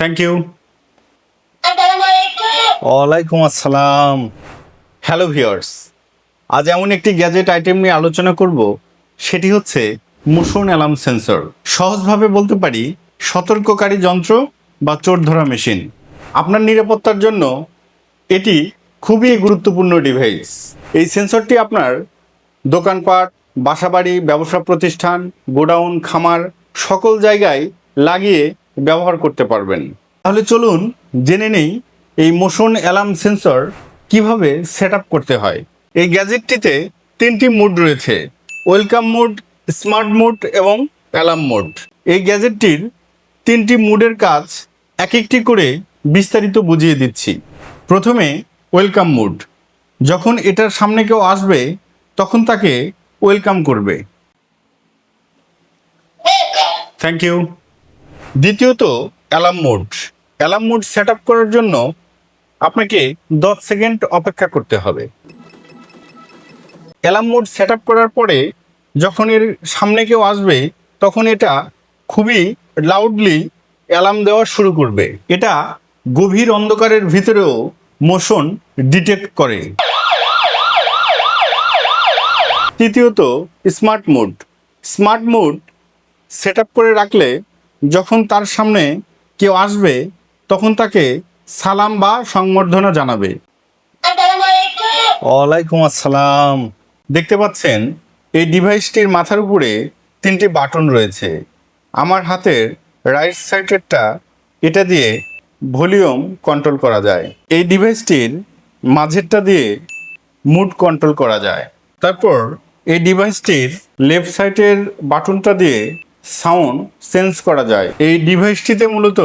Thank you. Assalamualaikum. Waalaikum assalam. Hello viewers. আজ এমন একটি গ্যাজেট আইটেম নিয়ে আলোচনা করব, সেটি হচ্ছে মোশন অ্যালার্ম সেন্সর। সহজভাবে বলতে পারি, সতর্ককারী যন্ত্র বা চোর ধরা মেশিন। আপনার নিরাপত্তার জন্য এটি খুবই গুরুত্বপূর্ণ ডিভাইস। এই সেন্সরটি আপনার দোকানপাট, বাসাবাড়ি, ব্যবসা প্রতিষ্ঠান, গোডাউন, খামার, সকল জায়গায় লাগিয়ে ব্যবহার করতে পারবেন। তাহলে চলুন জেনে নেই, এই মোশন অ্যালার্ম সেন্সর কীভাবে সেট করতে হয়। এই গ্যাজেটটিতে তিনটি মোড রয়েছে, ওয়েলকাম মোড, স্মার্ট মোড এবং অ্যালার্ম মোড। এই গ্যাজেটটির তিনটি মোডের কাজ এক একটি করে বিস্তারিত বুঝিয়ে দিচ্ছি। প্রথমে ওয়েলকাম মুড। যখন এটার সামনে কেউ আসবে, তখন তাকে ওয়েলকাম করবে। থ্যাংক ইউ দ্বিতীয়ত, alarm mode. Alarm mode set করার জন্য আপনাকে দশ সেকেন্ড অপেক্ষা করতে হবে। অ্যালার্ম মোড সেট আপ করার পরে যখন এর সামনে কেউ আসবে তখন এটা খুবই লাউডলি অ্যালার্ম দেওয়া শুরু করবে। এটা গভীর অন্ধকারের ভিতরেও মোশন ডিটেক্ট করে। তৃতীয়ত smart mode. Smart mode set up করে রাখলে যখন তার সামনে কেউ আসবে তখন তাকে সালাম বা সংবর্ধনা জানাবে। ওয়ালাইকুম আসসালাম। দেখতে পাচ্ছেন এই ডিভাইসটির মাথার উপরে তিনটি বাটন রয়েছে। আমার হাতের রাইট সাইডেরটা এটা দিয়ে ভলিউম কন্ট্রোল করা যায়। এই ডিভাইসটির মাঝেরটা দিয়ে মুড কন্ট্রোল করা যায়। তারপর এই ডিভাইসটির লেফট সাইডের বাটনটা দিয়ে সাউন্ড সেন্স করা যায়। এই ডিভাইসটিতে মূলত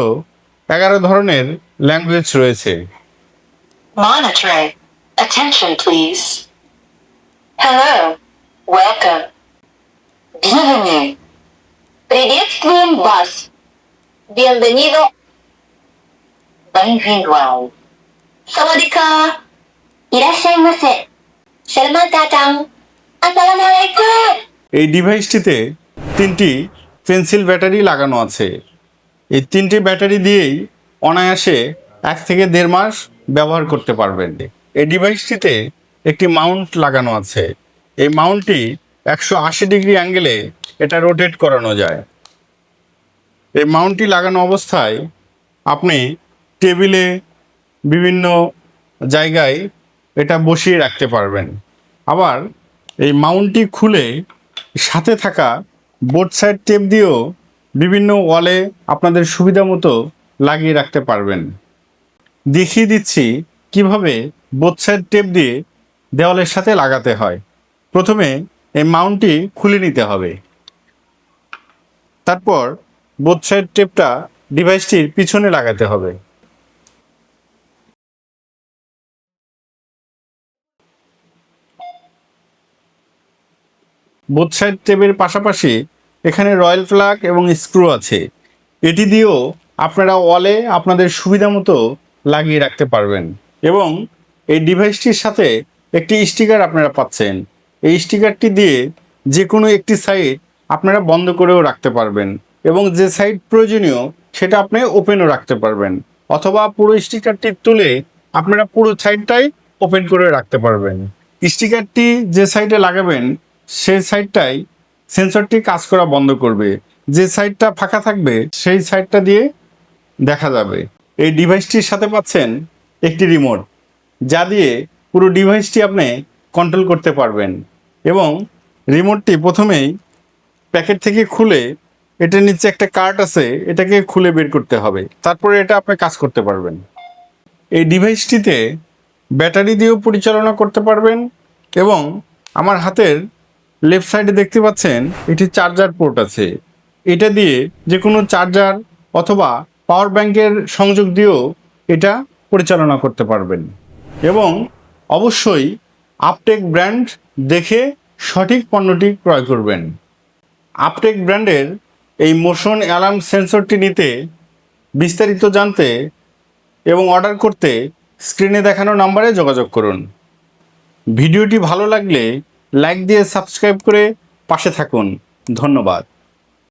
এগারো ধরনের ল্যাঙ্গুয়েজ রয়েছে। Monitoring. Attention, please. Hello. Welcome. Bienvenue. Приветствуем вас. Bienvenido. Bem-vindo ao. Sawadika. Irashaimase. Shalmatatang. Assalamu alaikum. এই ডিভাইসটিতে তিনটি পেন্সিল ব্যাটারি লাগানো আছে এই তিনটি ব্যাটারি দিয়েই অনায়াসে এক থেকে দেড় মাস ব্যবহার করতে পারবেন এই ডিভাইসটিতে একটি মাউন্ট লাগানো আছে। এই মাউন্টটি একশো আশি ডিগ্রি অ্যাঙ্গেলে এটা রোটেট করানো যায়। এই মাউন্টটি লাগানো অবস্থায় আপনি টেবিলে বিভিন্ন জায়গায় এটা বসিয়ে রাখতে পারবেন। আবার এই মাউন্টটি খুলে সাথে থাকা বোর্ড সাইড টেপ দিয়েও বিভিন্ন ওয়ালে আপনাদের সুবিধা মতো লাগিয়ে রাখতে পারবেন। দেখিয়ে দিচ্ছি কীভাবে বোর্ড সাইড টেপ দিয়ে দেওয়ালের সাথে লাগাতে হয়। প্রথমে এই মাউন্টটি খুলে নিতে হবে। তারপর বোথ সাইড টেপটা ডিভাইসটির পিছনে লাগাতে হবে। বোথ সাইড টেপের পাশাপাশি এখানে রয়্যাল ফ্ল্যাগ এবং স্ক্রু আছে। এটি দিয়েও আপনারা ওয়ালে আপনাদের সুবিধা মতো লাগিয়ে রাখতে পারবেন। এবং এই ডিভাইসটির সাথে একটি স্টিকার আপনারা পাচ্ছেন। এই স্টিকারটি দিয়ে যে কোনো একটি সাইড আপনারা বন্ধ করেও রাখতে পারবেন এবং যে সাইড প্রয়োজনীয় সেটা আপনি ওপেনও রাখতে পারবেন অথবা পুরো স্টিকারটি তুলে আপনারা পুরো সাইডটাই ওপেন করে রাখতে পারবেন। স্টিকারটি যে সাইডে লাগাবেন সেই সাইডটাই সেন্সরটি কাজ করা বন্ধ করবে। যে সাইডটা ফাঁকা থাকবে, সেই সাইডটা দিয়ে দেখা যাবে। এই ডিভাইসটির সাথে পাচ্ছেন একটি রিমোট যা দিয়ে পুরো ডিভাইসটি আপনি কন্ট্রোল করতে পারবেন এবং রিমোটটি প্রথমেই প্যাকেট থেকে খুলে এটার নিচে একটা কার্ড আছে, এটাকে খুলে বের করতে হবে। তারপরে এটা আপনি কাজ করতে পারবেন। এই ডিভাইসটিতে ব্যাটারি দিয়েও পরিচালনা করতে পারবেন এবং আমার হাতের লেফট সাইডে দেখতে পাচ্ছেন, একটি চার্জার পোর্ট আছে। এটা দিয়ে যে কোনো চার্জার অথবা পাওয়ার ব্যাংকের সংযোগ দিয়েও এটা পরিচালনা করতে পারবেন। এবং অবশ্যই আপটেক ব্র্যান্ড দেখে সঠিক পণ্যটি ক্রয় করবেন। আপটেক ব্র্যান্ডের এই মোশন অ্যালার্ম সেন্সরটি নিতে বিস্তারিত জানতে এবং অর্ডার করতে স্ক্রিনে দেখানো নাম্বারে যোগাযোগ করুন। ভিডিওটি ভালো লাগলে লাইক দিয়ে সাবস্ক্রাইব করে পাশে থাকুন। ধন্যবাদ।